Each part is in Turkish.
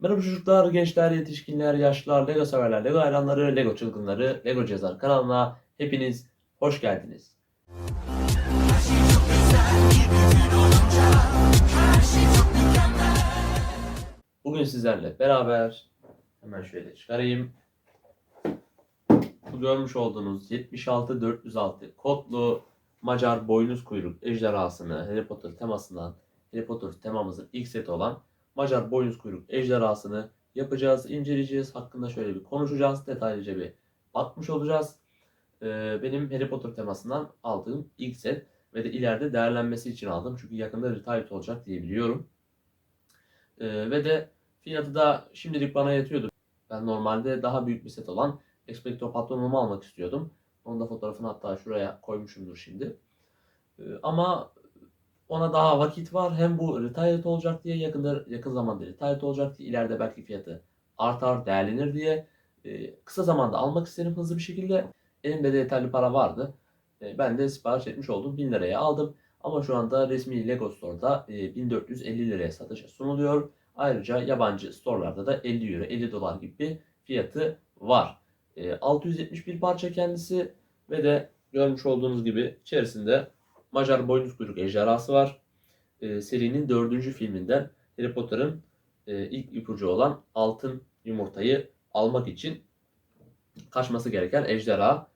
Merhaba çocuklar, gençler, yetişkinler, yaşlılar, Lego severler, Lego hayranları, Lego çılgınları, Lego Cezar kanalına hepiniz hoş geldiniz. Bugün sizlerle beraber hemen şöyle çıkarayım. Bu görmüş olduğunuz 76406 kodlu Macar boynuz kuyruk ejderhasını Harry Potter temasından Harry Potter temamızın ilk seti olan Macar boynuz kuyruk ejderhasını yapacağız, inceleyeceğiz. Hakkında şöyle bir konuşacağız. Detaylıca bir bakmış olacağız. Ee, benim Harry Potter temasından aldığım ilk set ve de ileride değerlenmesi için aldım. Çünkü yakında retired olacak diye biliyorum. Ee, ve de fiyatı da şimdilik bana yetiyordu. Ben normalde daha büyük bir set olan Expecto Patronum'u almak istiyordum. Onun da fotoğrafını hatta şuraya koymuşumdur şimdi. Ee, ama ona daha vakit var. Hem bu retired olacak diye yakında yakın zamanda retired olacak diye ileride belki fiyatı artar, değerlenir diye e, kısa zamanda almak istedim hızlı bir şekilde. Elimde de yeterli para vardı. E, ben de sipariş etmiş oldum. 1000 liraya aldım. Ama şu anda resmi Lego Store'da e, 1450 liraya satışa sunuluyor. Ayrıca yabancı storelarda da 50 euro, 50 dolar gibi bir fiyatı var. E, 671 parça kendisi ve de görmüş olduğunuz gibi içerisinde Macar boynuz kuyruk ejderhası var. E, serinin dördüncü filminden Harry Potter'ın e, ilk ipucu olan altın yumurtayı almak için kaçması gereken ejderha.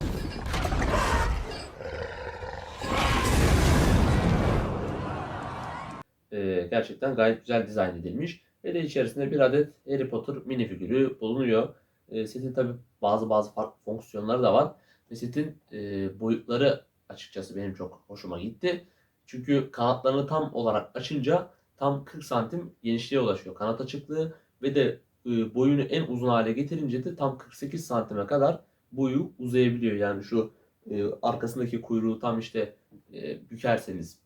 E, gerçekten gayet güzel dizayn edilmiş. Ve de içerisinde bir adet Harry Potter minifigürü bulunuyor. E, setin tabi bazı bazı farklı fonksiyonları da var. Ve setin e, boyutları açıkçası benim çok hoşuma gitti. Çünkü kanatlarını tam olarak açınca tam 40 santim genişliğe ulaşıyor kanat açıklığı ve de e, boyunu en uzun hale getirince de tam 48 santime kadar boyu uzayabiliyor. Yani şu e, arkasındaki kuyruğu tam işte e, bükerseniz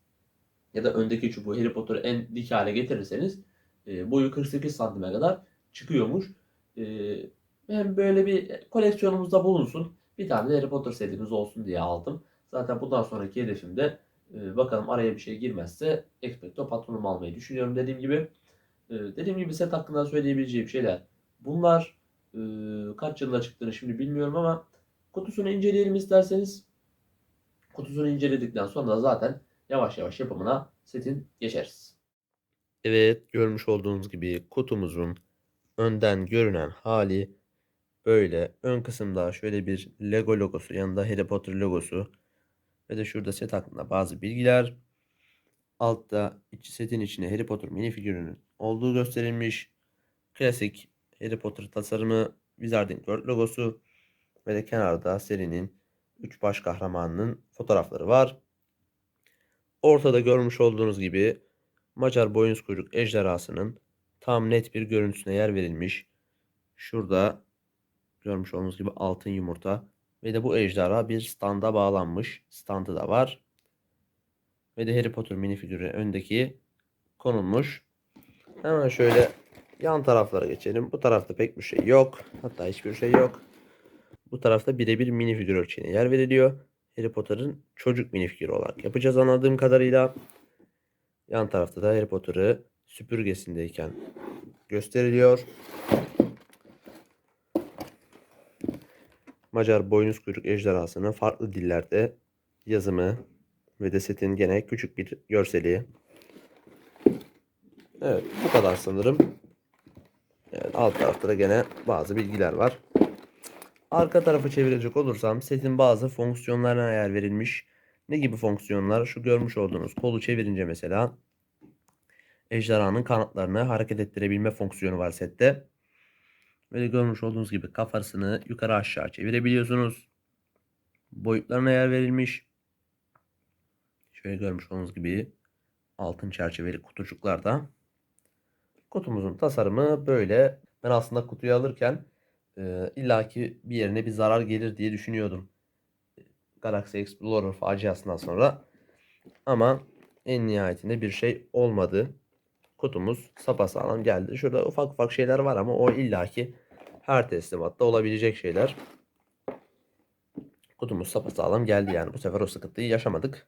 ya da öndeki çubuğu Harry Potter'ı en dik hale getirirseniz boyu 48 santime kadar çıkıyormuş. Hem böyle bir koleksiyonumuzda bulunsun. Bir tane de Harry Potter serimiz olsun diye aldım. Zaten bundan sonraki hedefim de e, bakalım araya bir şey girmezse Expecto Patronum almayı düşünüyorum dediğim gibi. E, dediğim gibi set hakkında söyleyebileceğim şeyler bunlar. E, kaç yılında çıktığını şimdi bilmiyorum ama kutusunu inceleyelim isterseniz. Kutusunu inceledikten sonra da zaten yavaş yavaş yapımına setin geçeriz. Evet görmüş olduğunuz gibi kutumuzun önden görünen hali böyle. Ön kısımda şöyle bir Lego logosu yanında Harry Potter logosu ve de şurada set hakkında bazı bilgiler. Altta setin içine Harry Potter minifigürünün olduğu gösterilmiş. Klasik Harry Potter tasarımı Wizarding World logosu ve de kenarda serinin 3 baş kahramanının fotoğrafları var. Ortada görmüş olduğunuz gibi Macar boynuz kuyruk ejderhasının tam net bir görüntüsüne yer verilmiş. Şurada görmüş olduğunuz gibi altın yumurta ve de bu ejderha bir standa bağlanmış. Standı da var. Ve de Harry Potter minifigürü öndeki konulmuş. Hemen şöyle yan taraflara geçelim. Bu tarafta pek bir şey yok. Hatta hiçbir şey yok. Bu tarafta birebir minifigür ölçeğine yer veriliyor. Harry Potter'ın çocuk minifigürü olarak yapacağız anladığım kadarıyla. Yan tarafta da Harry Potter'ı süpürgesindeyken gösteriliyor. Macar boynuz kuyruk ejderhasının farklı dillerde yazımı ve de setin gene küçük bir görseli. Evet bu kadar sanırım. Evet, alt tarafta da gene bazı bilgiler var. Arka tarafı çevirecek olursam setin bazı fonksiyonlarına yer verilmiş. Ne gibi fonksiyonlar? Şu görmüş olduğunuz kolu çevirince mesela ejderhanın kanatlarını hareket ettirebilme fonksiyonu var sette. Ve de görmüş olduğunuz gibi kafasını yukarı aşağı çevirebiliyorsunuz. Boyutlarına yer verilmiş. Şöyle görmüş olduğunuz gibi altın çerçeveli kutucuklarda. Kutumuzun tasarımı böyle. Ben aslında kutuyu alırken e, illaki bir yerine bir zarar gelir diye düşünüyordum. Galaxy Explorer faciasından sonra. Ama en nihayetinde bir şey olmadı. Kutumuz sapasağlam geldi. Şurada ufak ufak şeyler var ama o illaki her teslimatta olabilecek şeyler. Kutumuz sapasağlam geldi yani. Bu sefer o sıkıntıyı yaşamadık.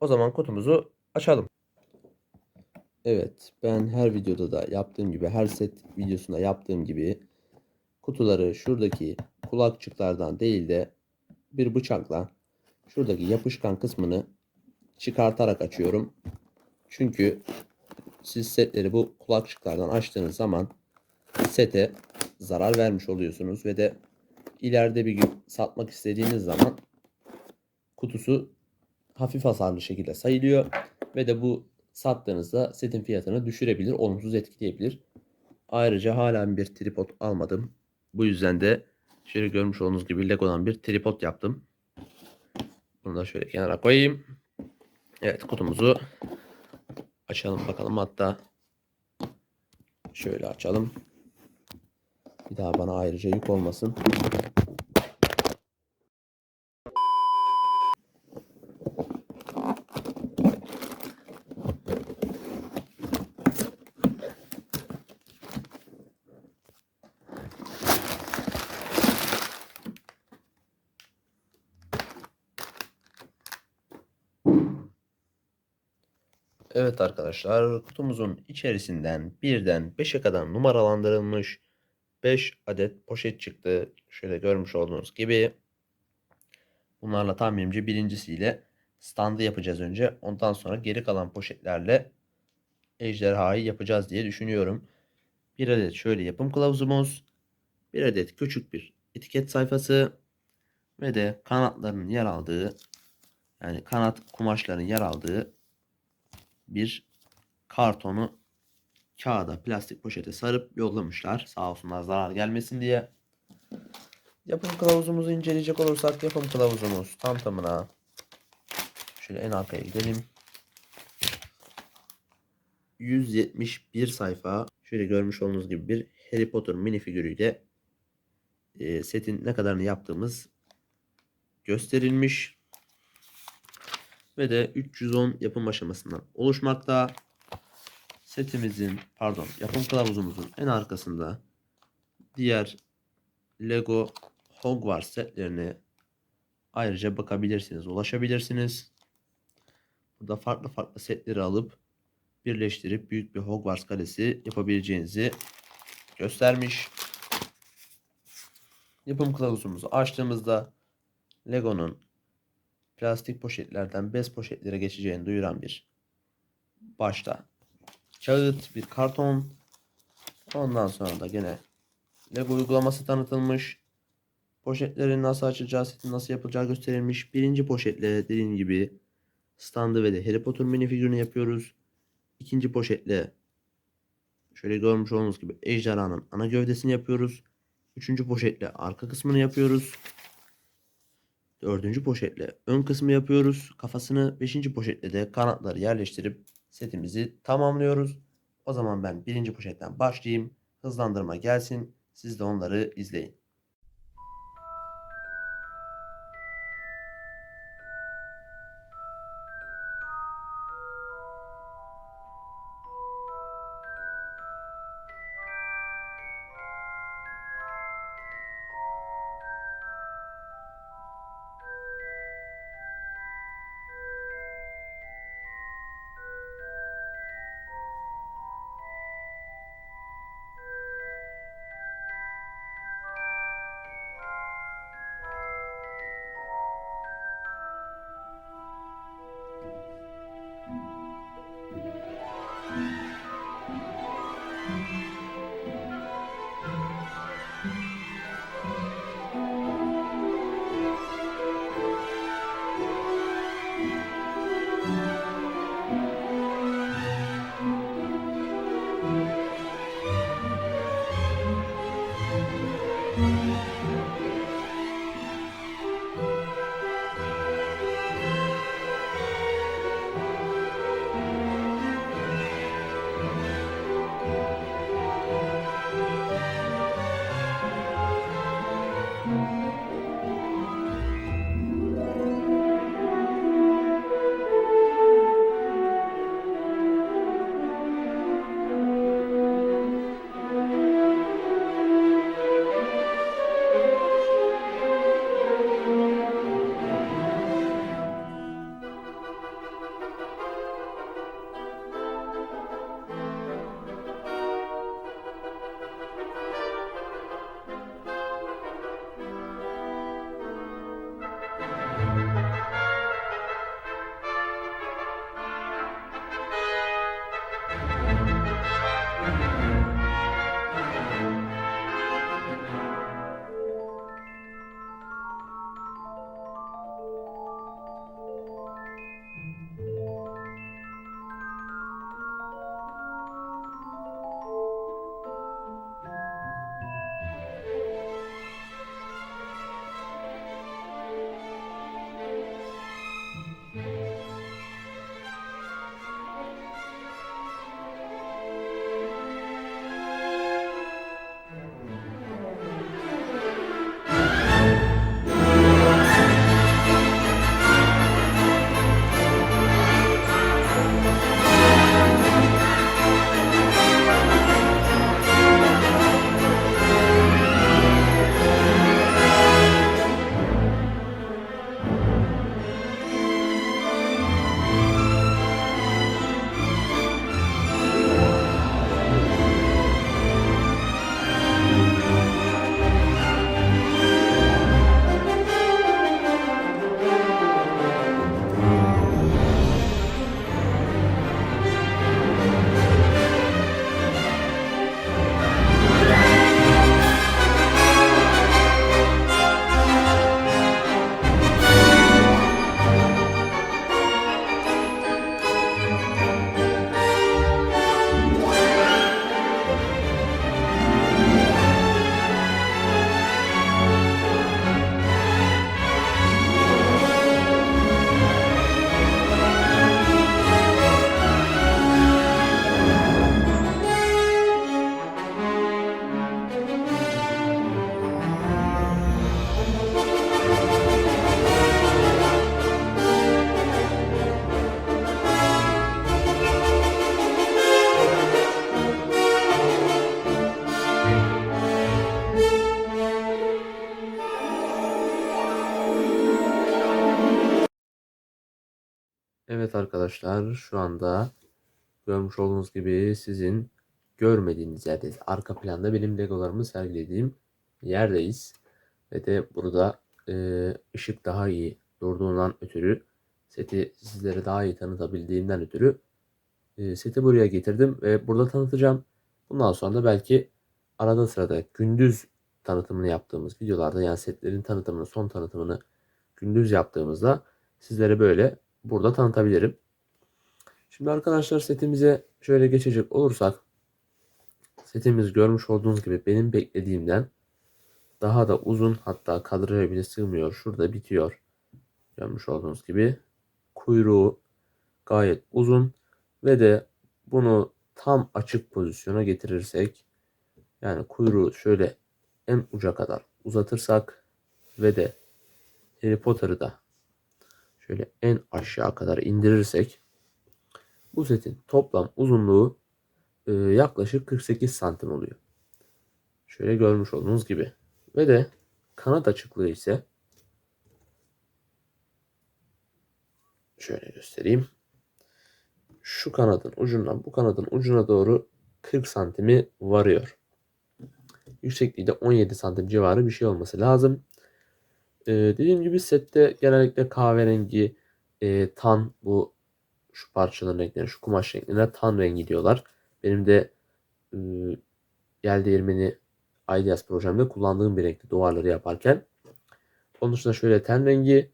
O zaman kutumuzu açalım. Evet, ben her videoda da yaptığım gibi, her set videosunda yaptığım gibi kutuları şuradaki kulakçıklardan değil de bir bıçakla şuradaki yapışkan kısmını çıkartarak açıyorum. Çünkü siz setleri bu kulakçıklardan açtığınız zaman sete zarar vermiş oluyorsunuz ve de ileride bir gün satmak istediğiniz zaman kutusu hafif hasarlı şekilde sayılıyor ve de bu sattığınızda setin fiyatını düşürebilir, olumsuz etkileyebilir. Ayrıca hala bir tripod almadım. Bu yüzden de şöyle görmüş olduğunuz gibi Lego'dan bir tripod yaptım. Bunu da şöyle kenara koyayım. Evet kutumuzu açalım bakalım hatta şöyle açalım. Bir daha bana ayrıca yük olmasın. Evet arkadaşlar kutumuzun içerisinden birden 5'e kadar numaralandırılmış 5 adet poşet çıktı. Şöyle görmüş olduğunuz gibi. Bunlarla tahminimce birincisiyle standı yapacağız önce. Ondan sonra geri kalan poşetlerle ejderhayı yapacağız diye düşünüyorum. Bir adet şöyle yapım kılavuzumuz. Bir adet küçük bir etiket sayfası. Ve de kanatlarının yer aldığı yani kanat kumaşların yer aldığı bir kartonu kağıda plastik poşete sarıp yollamışlar. Sağ olsunlar zarar gelmesin diye. Yapım kılavuzumuzu inceleyecek olursak yapım kılavuzumuz tam tamına şöyle en arkaya gidelim. 171 sayfa şöyle görmüş olduğunuz gibi bir Harry Potter minifigürüyle e, setin ne kadarını yaptığımız gösterilmiş ve de 310 yapım aşamasından oluşmakta. Setimizin pardon yapım kılavuzumuzun en arkasında diğer Lego Hogwarts setlerine ayrıca bakabilirsiniz, ulaşabilirsiniz. Burada farklı farklı setleri alıp birleştirip büyük bir Hogwarts kalesi yapabileceğinizi göstermiş. Yapım kılavuzumuzu açtığımızda Lego'nun plastik poşetlerden bez poşetlere geçeceğini duyuran bir başta kağıt, bir karton. Ondan sonra da gene Lego uygulaması tanıtılmış. Poşetlerin nasıl açacağı, setin nasıl yapılacağı gösterilmiş. Birinci poşetle dediğim gibi standı ve de Harry Potter minifigürünü yapıyoruz. İkinci poşetle şöyle görmüş olduğunuz gibi ejderhanın ana gövdesini yapıyoruz. Üçüncü poşetle arka kısmını yapıyoruz. Dördüncü poşetle ön kısmı yapıyoruz. Kafasını beşinci poşetle de kanatları yerleştirip setimizi tamamlıyoruz. O zaman ben birinci poşetten başlayayım. Hızlandırma gelsin. Siz de onları izleyin. Arkadaşlar şu anda görmüş olduğunuz gibi sizin görmediğiniz yerdeyiz. Arka planda benim legolarımı sergilediğim yerdeyiz. Ve de burada e, ışık daha iyi durduğundan ötürü seti sizlere daha iyi tanıtabildiğimden ötürü e, seti buraya getirdim ve burada tanıtacağım. Bundan sonra da belki arada sırada gündüz tanıtımını yaptığımız videolarda yani setlerin tanıtımını son tanıtımını gündüz yaptığımızda sizlere böyle burada tanıtabilirim. Şimdi arkadaşlar setimize şöyle geçecek olursak setimiz görmüş olduğunuz gibi benim beklediğimden daha da uzun hatta kadraja bile sığmıyor. Şurada bitiyor. Görmüş olduğunuz gibi kuyruğu gayet uzun ve de bunu tam açık pozisyona getirirsek yani kuyruğu şöyle en uca kadar uzatırsak ve de Harry Potter'ı da şöyle en aşağı kadar indirirsek bu setin toplam uzunluğu e, yaklaşık 48 santim oluyor. Şöyle görmüş olduğunuz gibi. Ve de kanat açıklığı ise şöyle göstereyim. Şu kanadın ucundan bu kanadın ucuna doğru 40 santimi varıyor. Yüksekliği de 17 santim civarı bir şey olması lazım. Ee, dediğim gibi sette genellikle kahverengi, e, tan bu şu parçaların renklerine, şu kumaş renklerine tan rengi diyorlar. Benim de e, Yel Değirmeni Ideas projemde kullandığım bir renkli duvarları yaparken. Onun dışında şöyle ten rengi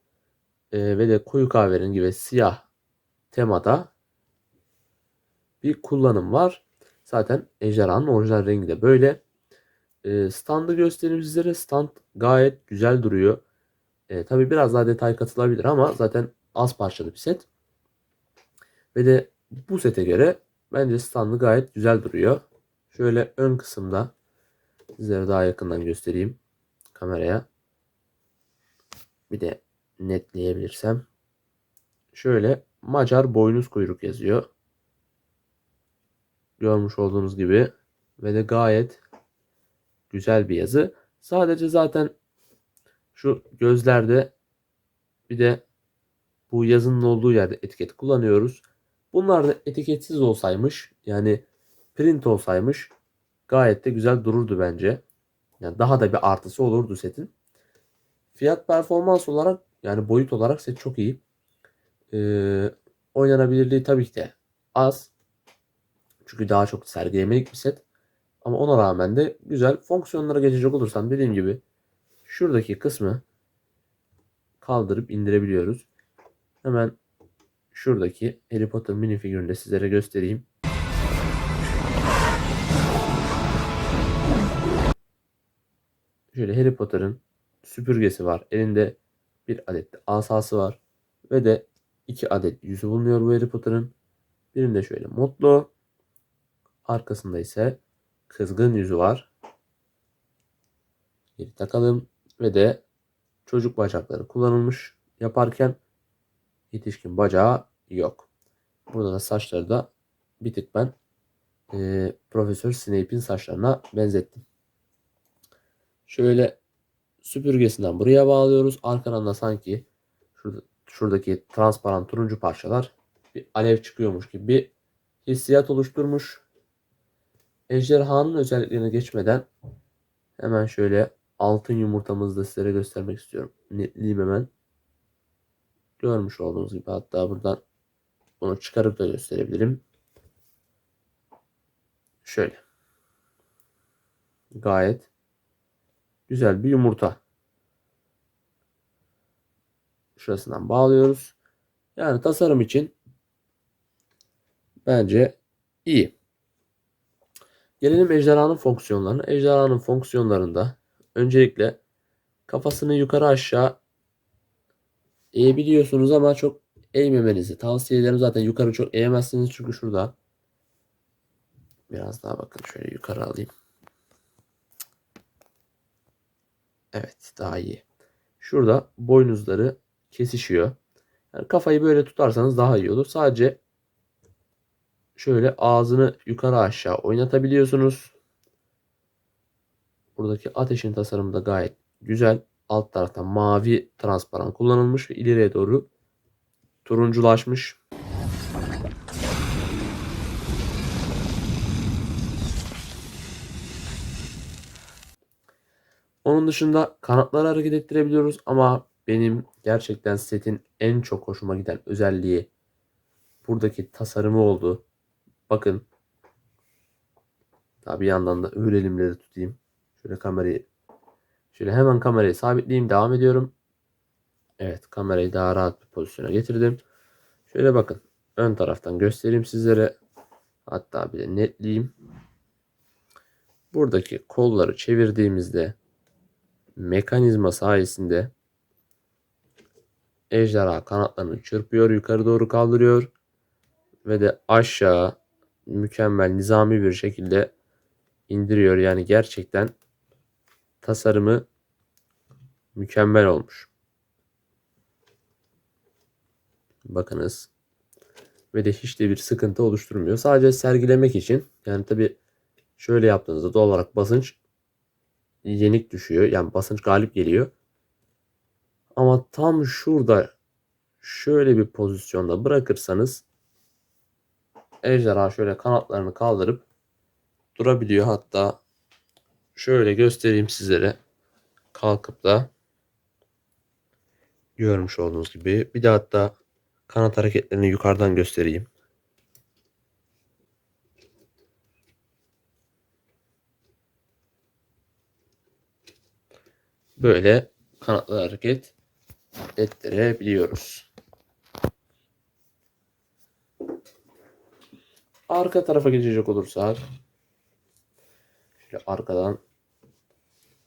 e, ve de koyu kahverengi ve siyah temada bir kullanım var. Zaten ejderhanın orijinal rengi de böyle. E, standı göstereyim sizlere. Stand gayet güzel duruyor. E, tabii biraz daha detay katılabilir ama zaten az parçalı bir set. Ve de bu sete göre bence standı gayet güzel duruyor. Şöyle ön kısımda sizlere daha yakından göstereyim kameraya. Bir de netleyebilirsem. Şöyle Macar boynuz kuyruk yazıyor. Görmüş olduğunuz gibi ve de gayet güzel bir yazı. Sadece zaten şu gözlerde bir de bu yazının olduğu yerde etiket kullanıyoruz. Bunlar da etiketsiz olsaymış yani print olsaymış gayet de güzel dururdu bence. Yani daha da bir artısı olurdu setin. Fiyat performans olarak yani boyut olarak set çok iyi. Ee, oynanabilirliği tabii ki de az. Çünkü daha çok sergilemelik bir set. Ama ona rağmen de güzel. Fonksiyonlara geçecek olursam dediğim gibi şuradaki kısmı kaldırıp indirebiliyoruz. Hemen şuradaki Harry Potter mini figürünü de sizlere göstereyim. Şöyle Harry Potter'ın süpürgesi var. Elinde bir adet de asası var. Ve de iki adet yüzü bulunuyor bu Harry Potter'ın. Birinde şöyle mutlu. Arkasında ise kızgın yüzü var. Geri takalım. Ve de çocuk bacakları kullanılmış yaparken yetişkin bacağı yok. Burada da saçları da bir tık ben e, Profesör Snape'in saçlarına benzettim. Şöyle süpürgesinden buraya bağlıyoruz. Arkadan da sanki şurada, şuradaki transparan turuncu parçalar bir alev çıkıyormuş gibi bir hissiyat oluşturmuş. Ejderhanın özelliklerine geçmeden hemen şöyle altın yumurtamızı da sizlere göstermek istiyorum. Netleyeyim hemen. Görmüş olduğunuz gibi hatta buradan bunu çıkarıp da gösterebilirim. Şöyle. Gayet güzel bir yumurta. Şurasından bağlıyoruz. Yani tasarım için bence iyi. Gelelim ejderhanın fonksiyonlarına. Ejderhanın fonksiyonlarında öncelikle kafasını yukarı aşağı eğebiliyorsunuz ama çok eğmemenizi tavsiye ederim. Zaten yukarı çok eğemezsiniz çünkü şurada biraz daha bakın şöyle yukarı alayım. Evet daha iyi. Şurada boynuzları kesişiyor. Yani kafayı böyle tutarsanız daha iyi olur. Sadece şöyle ağzını yukarı aşağı oynatabiliyorsunuz. Buradaki ateşin tasarımı da gayet güzel. Alt tarafta mavi transparan kullanılmış ve ileriye doğru turunculaşmış. Onun dışında kanatları hareket ettirebiliyoruz ama benim gerçekten setin en çok hoşuma giden özelliği buradaki tasarımı oldu. Bakın. Daha bir yandan da öğrelimleri tutayım. Şöyle kamerayı şöyle hemen kamerayı sabitleyeyim. Devam ediyorum. Evet kamerayı daha rahat bir pozisyona getirdim. Şöyle bakın. Ön taraftan göstereyim sizlere. Hatta bir de netleyeyim. Buradaki kolları çevirdiğimizde mekanizma sayesinde ejderha kanatlarını çırpıyor, yukarı doğru kaldırıyor ve de aşağı mükemmel nizami bir şekilde indiriyor. Yani gerçekten tasarımı mükemmel olmuş. Bakınız. Ve de hiç de bir sıkıntı oluşturmuyor. Sadece sergilemek için yani tabi şöyle yaptığınızda doğal olarak basınç yenik düşüyor. Yani basınç galip geliyor. Ama tam şurada şöyle bir pozisyonda bırakırsanız ejderha şöyle kanatlarını kaldırıp durabiliyor. Hatta şöyle göstereyim sizlere. Kalkıp da görmüş olduğunuz gibi. Bir de hatta kanat hareketlerini yukarıdan göstereyim. Böyle kanatlı hareket ettirebiliyoruz. Arka tarafa geçecek olursak şöyle arkadan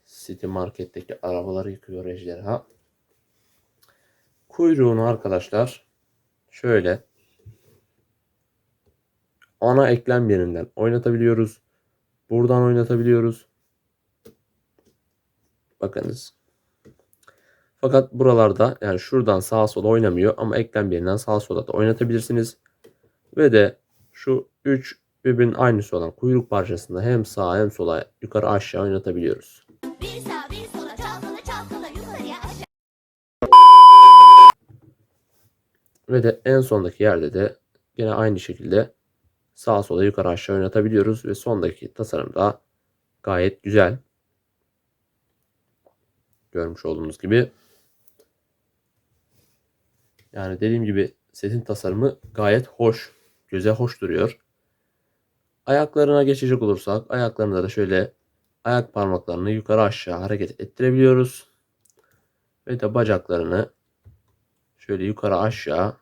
City Market'teki arabaları yıkıyor ejderha. Kuyruğunu arkadaşlar şöyle ana eklem yerinden oynatabiliyoruz. Buradan oynatabiliyoruz. Bakınız. Fakat buralarda yani şuradan sağa sola oynamıyor ama eklem yerinden sağa sola da oynatabilirsiniz. Ve de şu 3 birbirinin aynısı olan kuyruk parçasında hem sağa hem sola yukarı aşağı oynatabiliyoruz. Bir sağ bir sola çalkala çalkala yukarıya aşağı. Ve de en sondaki yerde de yine aynı şekilde sağa sola yukarı aşağı oynatabiliyoruz. Ve sondaki tasarım da gayet güzel. Görmüş olduğunuz gibi. Yani dediğim gibi setin tasarımı gayet hoş. Göze hoş duruyor. Ayaklarına geçecek olursak ayaklarında da şöyle ayak parmaklarını yukarı aşağı hareket ettirebiliyoruz. Ve de bacaklarını şöyle yukarı aşağı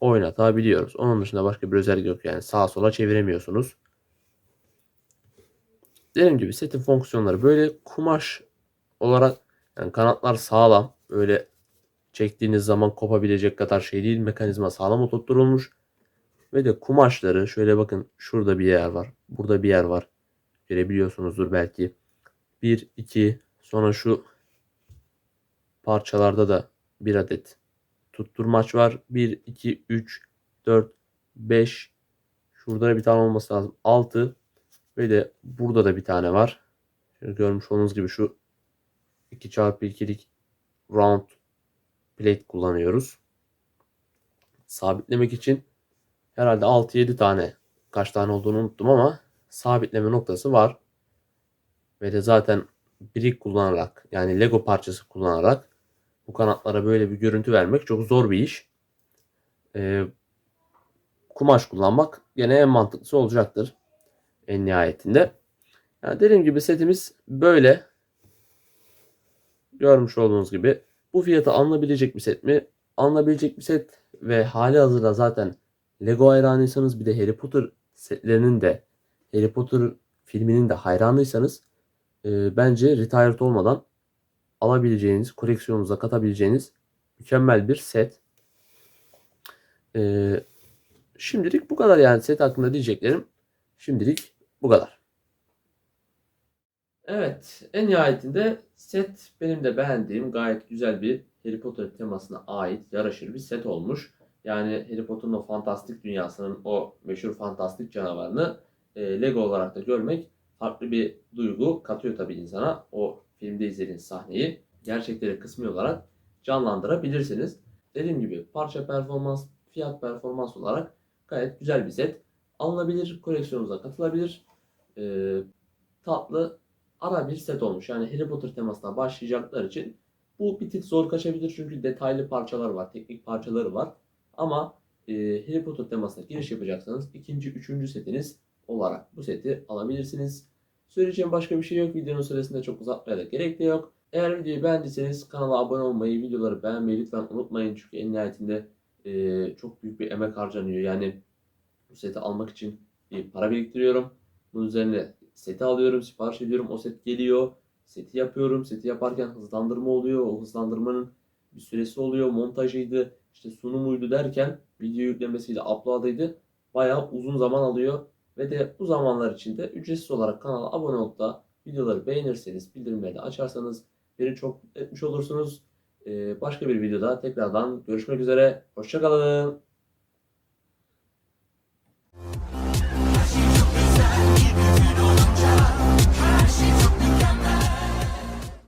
oynatabiliyoruz. Onun dışında başka bir özellik yok yani sağa sola çeviremiyorsunuz. Dediğim gibi setin fonksiyonları böyle kumaş olarak yani kanatlar sağlam. Böyle çektiğiniz zaman kopabilecek kadar şey değil. Mekanizma sağlam oturtulmuş. Ve de kumaşları şöyle bakın şurada bir yer var. Burada bir yer var. Görebiliyorsunuzdur belki. 1, 2 sonra şu parçalarda da bir adet tutturmaç var. 1, 2, 3, 4, 5 şurada bir tane olması lazım. 6 ve de burada da bir tane var. Şöyle görmüş olduğunuz gibi şu 2x2'lik round plate kullanıyoruz. Sabitlemek için herhalde 6-7 tane kaç tane olduğunu unuttum ama sabitleme noktası var. Ve de zaten brick kullanarak yani Lego parçası kullanarak bu kanatlara böyle bir görüntü vermek çok zor bir iş. Ee, kumaş kullanmak gene en mantıklısı olacaktır en nihayetinde. Yani dediğim gibi setimiz böyle. Görmüş olduğunuz gibi. Bu fiyata alınabilecek bir set mi? Alınabilecek bir set ve hali hazırda zaten Lego hayranıysanız bir de Harry Potter setlerinin de Harry Potter filminin de hayranıysanız e, bence retired olmadan alabileceğiniz, koleksiyonunuza katabileceğiniz mükemmel bir set. E, şimdilik bu kadar yani set hakkında diyeceklerim. Şimdilik bu kadar. Evet, en nihayetinde set benim de beğendiğim gayet güzel bir Harry Potter temasına ait yaraşır bir set olmuş. Yani Harry Potter'ın o fantastik dünyasının o meşhur fantastik canavarını e, Lego olarak da görmek farklı bir duygu katıyor tabii insana. O filmde izlediğiniz sahneyi gerçekleri kısmi olarak canlandırabilirsiniz. Dediğim gibi parça performans, fiyat performans olarak gayet güzel bir set. Alınabilir, koleksiyonunuza katılabilir. E, tatlı ara bir set olmuş. Yani Harry Potter temasına başlayacaklar için bu bir tık zor kaçabilir çünkü detaylı parçalar var, teknik parçaları var. Ama e, Harry Potter temasına giriş yapacaksanız ikinci, üçüncü setiniz olarak bu seti alabilirsiniz. Söyleyeceğim başka bir şey yok. Videonun süresinde çok uzatmaya da gerek de yok. Eğer videoyu beğendiyseniz kanala abone olmayı, videoları beğenmeyi lütfen unutmayın. Çünkü en nihayetinde e, çok büyük bir emek harcanıyor. Yani bu seti almak için bir para biriktiriyorum. Bunun üzerine seti alıyorum, sipariş ediyorum. O set geliyor. Seti yapıyorum. Seti yaparken hızlandırma oluyor. O hızlandırmanın bir süresi oluyor. Montajıydı, işte sunumuydu derken video yüklemesiyle upload'ıydı. Bayağı uzun zaman alıyor. Ve de bu zamanlar içinde ücretsiz olarak kanala abone olup da videoları beğenirseniz, bildirimleri de açarsanız beni çok etmiş olursunuz. Ee, başka bir videoda tekrardan görüşmek üzere. Hoşçakalın.